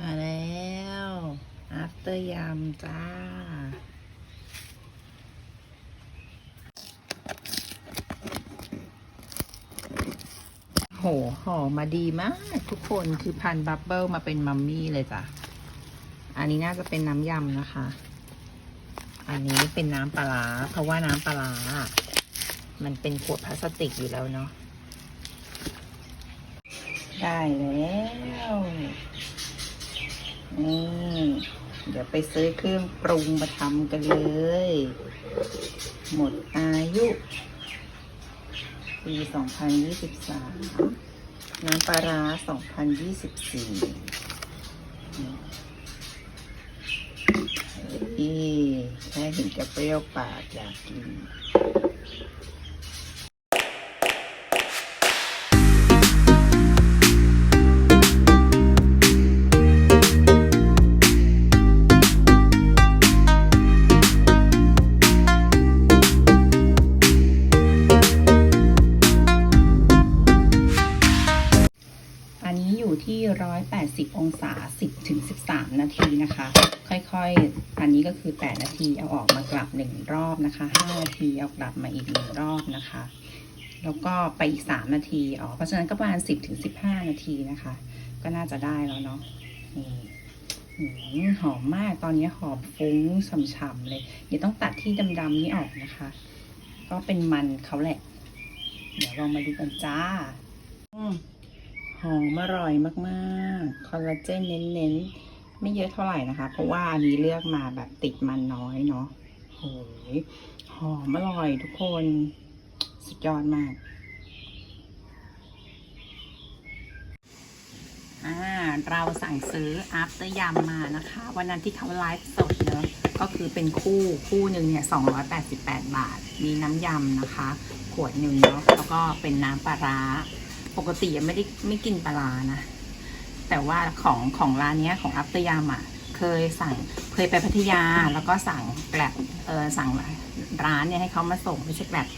มาแล้ว after ยำจ้า โหห่อมาดีมาก ทุกคนคือพันบับเบิลมาเป็นมัมมี่เลยจ้ะ อันนี้น่าจะเป็นน้ำยำนะคะ อันนี้เป็นน้ำปลา เพราะว่าน้ำปลา มันเป็นขวดพลาสติกอยู่แล้วเนาะ ได้แล้ว นี่เดี๋ยวไปซื้อเครื่องปรุงมาทำกันเลย หมดอายุปี 2023 น้ำปลาร้า 2024นี่แค่เห็นจะเปรี้ยวปากอยากกิน 180 องศา 10ถึง13 นาทีนะคะ ค่อยๆ อันนี้ก็คือ 8 นาทีเอาออกมากลับ 1 รอบนะคะ 5 นาทีเอากลับมาอีก 1 รอบนะคะ แล้วก็ไปอีก 3 นาทีอ๋อเพราะฉะนั้นก็ประมาณ 10ถึง15 นาทีนะคะ ก็น่าจะได้แล้วเนาะนี่หืมหอมมากตอนนี้หอมฟุ้งฉ่ำๆเลย เดี๋ยวต้องตัดที่ดำๆนี้ออกนะคะ ก็เป็นมันเขาแหละ เดี๋ยวลองมาดูกันจ้า อืม หอมอร่อยมากๆ คอลลาเจนเน้นๆ ไม่เยอะเท่าไหร่นะคะ เพราะว่าอันนี้เลือกมาแบบติดมันน้อยเนาะโอ้ยหอมอร่อยทุกคน สุดยอดมาก อ่า เราสั่งซื้อ after ยำมานะคะ วันนั้นที่เขาไลฟ์สดเนอะก็คือเป็นคู่คู่หนึ่งเนี่ย 288 บาท มีน้ำยำนะคะ ขวดหนึ่งเนาะแล้วก็เป็นน้ำปลาร้า ปกติยังไม่ได้ไม่กินปลานะ แต่ว่าของของร้านเนี้ยของอัปเตยามอะเคยสั่งเคยไปพัทยาแล้วก็สั่งแกลบเออสั่งร้านเนี่ยให้เขามาส่งไม่ใช่แกลบ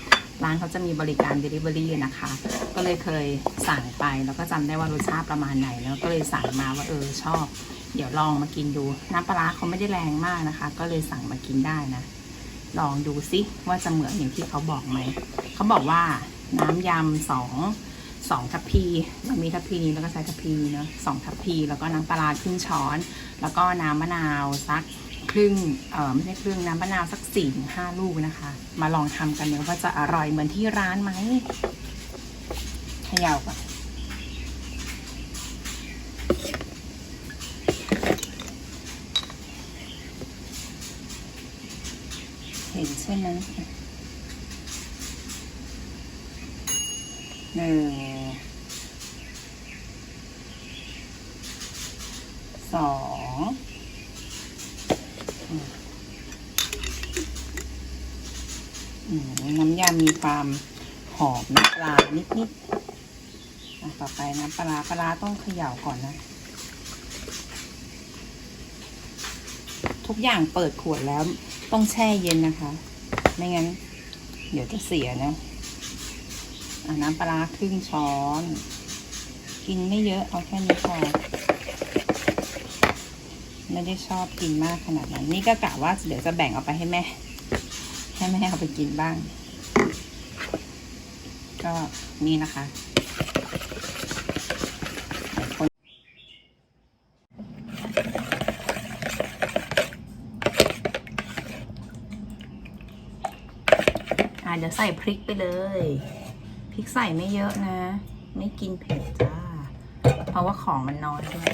ร้านเขาจะมีบริการ Delivery นะคะ ก็เลยเคยสั่งไปแล้วก็จำได้ว่ารสชาติประมาณไหน แล้วก็เลยสั่งมาว่าเออชอบ เดี๋ยวลองมากินดู น้ำปลาร้าเขาไม่ได้แรงมากนะคะ ก็เลยสั่งมากินได้นะ ลองดูซิว่าจะเหมือนอย่างที่เขาบอกไหม เขาบอกว่าน้ำยำสอง สองทัพพีมันมีทัพพีนี้แล้วก็ใช้ทัพพีนี้เนอะสองทัพพี แล้วก็น้ำปลาร้าครึ่งช้อน แล้วก็น้ำมะนาวสักครึ่งเออไม่ใช่ครึ่งน้ำมะนาวสักสี่ถึงห้าลูกนะคะ มาลองทำกันเนอะว่าจะอร่อยเหมือนที่ร้านไหมเขย่าก่อนเห็นใช่ไหมหนึ่งสองอืมอืม น้ำยามีความหอมน้ำปลานิดๆต่อไปน้ำปลาปลาต้องเขย่าก่อนนะ ทุกอย่างเปิดขวดแล้วต้องแช่เย็นนะคะ ไม่งั้น เดี๋ยวจะเสียนะน้ำปลาร้าครึ่งช้อน กินไม่เยอะเอาแค่นี้พอไม่ได้ชอบกินมากขนาดนั้น นี่ก็กะว่าเดี๋ยวจะแบ่งเอาไปให้แม่ ให้แม่เอาไปกินบ้าง ก็นี่นะคะเดี๋ยวคนอะเดี๋ยวใส่พริกไปเลย พริกใส่ไม่เยอะนะ ไม่กินเผ็ดจ้า เพราะว่าของมันน้อยด้วย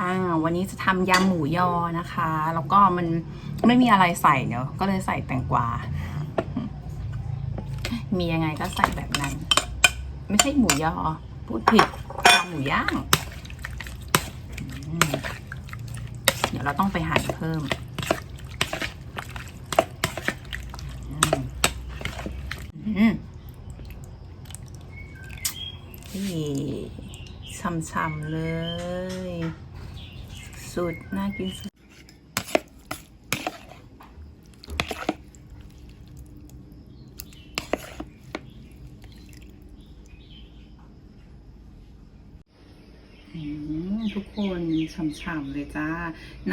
อ่าวันนี้จะทำยำหมูยอนะคะ แล้วก็มันไม่มีอะไรใส่เนอะก็เลยใส่แตงกวา มียังไงก็ใส่แบบนั้น ไม่ใช่หมูยอ พูดผิดยำหมูย่าง เดี๋ยวเราต้องไปหั่นเพิ่มอืมอืมนี่ช่ำๆเลย สุดน่ากินสุดอืมทุกคนฉ่ำๆเลยจ้า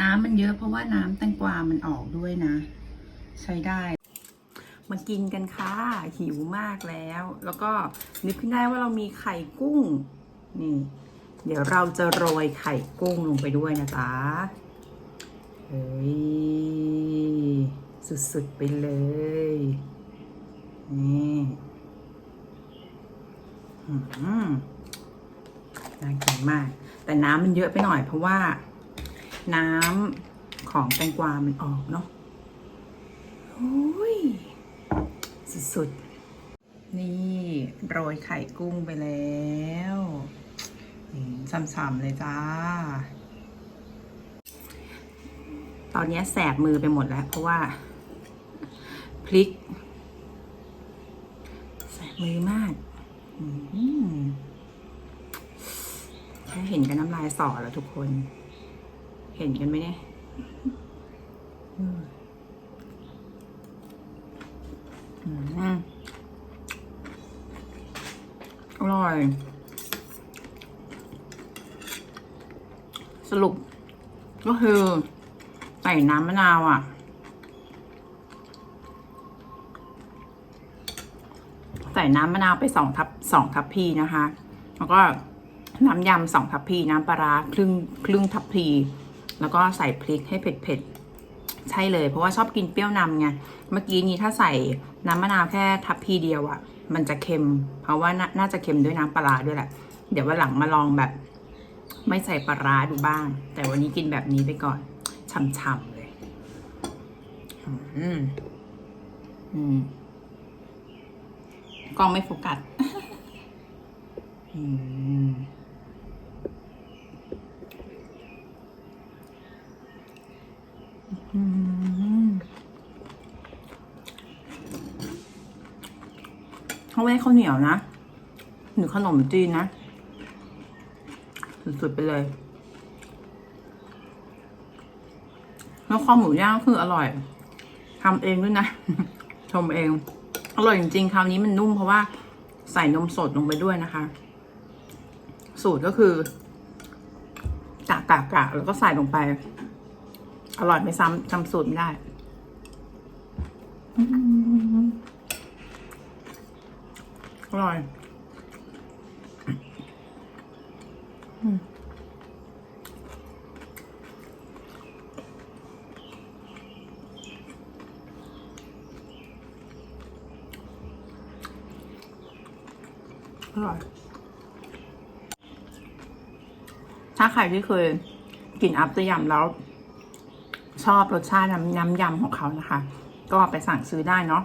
น้ำมันเยอะเพราะว่าน้ำแตงกวามันออกด้วยนะ ใช้ได้ มากินกันค่ะ หิวมากแล้ว แล้วก็นึกขึ้นได้ว่าเรามีไข่กุ้ง นี่ เดี๋ยวเราจะโรยไข่กุ้งลงไปด้วยนะจ๊ะเฮ้ย สุดๆไปเลย นี่น่ากินมาก แต่น้ำมันเยอะไปหน่อยเพราะว่า น้ำของแตงกวา มันออกเนาะโอ้ย สุดๆ นี่ โรยไข่กุ้งไปแล้ว ช่ำๆเลยจ้า ตอนนี้แสบมือไปหมดแล้ว เพราะว่า พลิก แสบมือมากแค่เห็นกันน้ำลายสอแล้วทุกคน เห็นกันไหมเนี่ยอร่อย สรุป ก็คือใส่น้ำมะนาวอะ ใส่น้ำมะนาวไปสองทับสองทัพพีนะคะ แล้วก็น้ำยำสองทัพพีน้ำปลาครึ่งครึ่งทัพพีแล้วก็ใส่พริกให้เผ็ดๆใช่เลย เพราะว่าชอบกินเปรี้ยวนำไงเมื่อกี้นี้ถ้าใส่น้ำมะนาวแค่ทัพพีเดียวอะ่ะ มันจะเค็ม เพราะว่าน,น่าจะเค็มด้วยน้ำปลาร้าด้วยแหละ เดี๋ยววันหลังมาลองแบบ ไม่ใส่ปลาร้าดูบ้าง แต่วันนี้กินแบบนี้ไปก่อนช่ำๆเลย อืม อืมกล้องไม่โฟกัสอืมอืมเขาไม่ให้ข้าวเหนียวนะ หรือขนมจีนนะ สุดๆไปเลย แล้วข้าวหมูย่างก็คืออร่อยทำเองด้วยนะชมเอง อร่อยจริงๆ คราวนี้มันนุ่มเพราะว่าใส่นมสดลงไปด้วยนะคะ สูตรก็คือกะกะกะแล้วก็ใส่ลงไป อร่อยไม่ซ้ำจำสูตรไม่ได้อืมอร่อย อร่อย ถ้าใครที่เคยกินอัพตยำแล้ว ชอบรสชาติน้ำน้ำยำของเขานะคะ ก็ไปสั่งซื้อได้เนาะ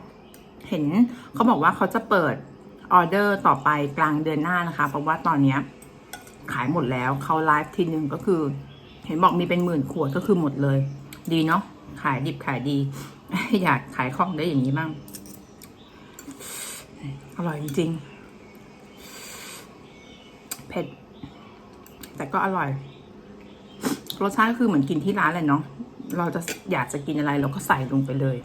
เห็นเขาบอกว่าเขาจะเปิดออเดอร์ต่อไปกลางเดือนหน้านะคะ เพราะว่าตอนเนี้ย ขายหมดแล้วเขาไลฟ์ทีนึงก็คือ เห็นบอกมีเป็นหมื่นขวดก็คือหมดเลย ดีเนาะขายดิบขายดี อยากขายของได้อย่างนี้บ้างอร่อยจริงเผ็ด แต่ก็อร่อย รสชาติก็คือเหมือนกินที่ร้านเลยเนาะเราจะอยากจะกินอะไรเราก็ใส่ลงไปเลย